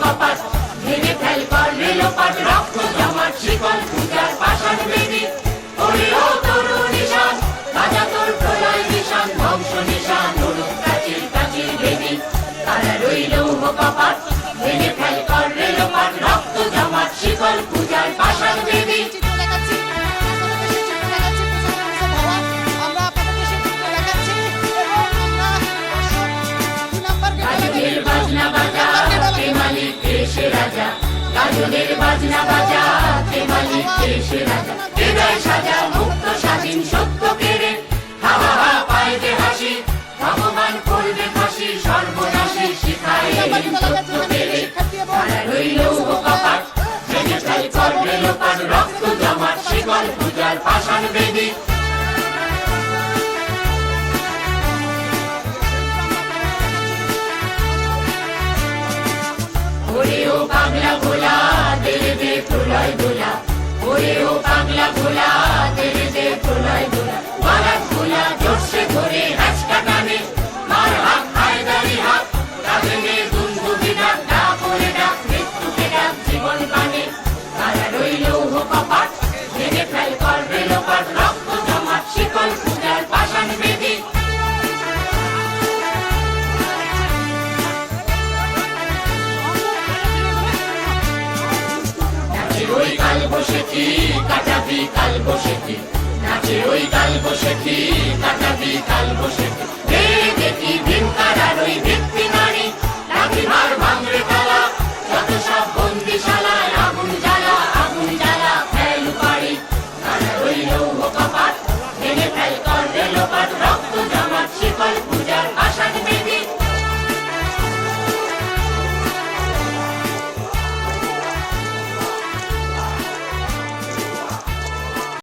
Copa সে রাজা গাজনের বাজনা বাজা কে মালিক সে রাজা কে সাজা মুক্ত ওরে ও পাগলা ভোলা তেরে দে প্রলয় ভোলা। ওরে ও পাগলা ভোলা তেরে দে প্রলয় ভোলা। καλποσεκί, καταβί καλποσεκί. Να και ο καλποσεκί, καταβί καλποσεκί.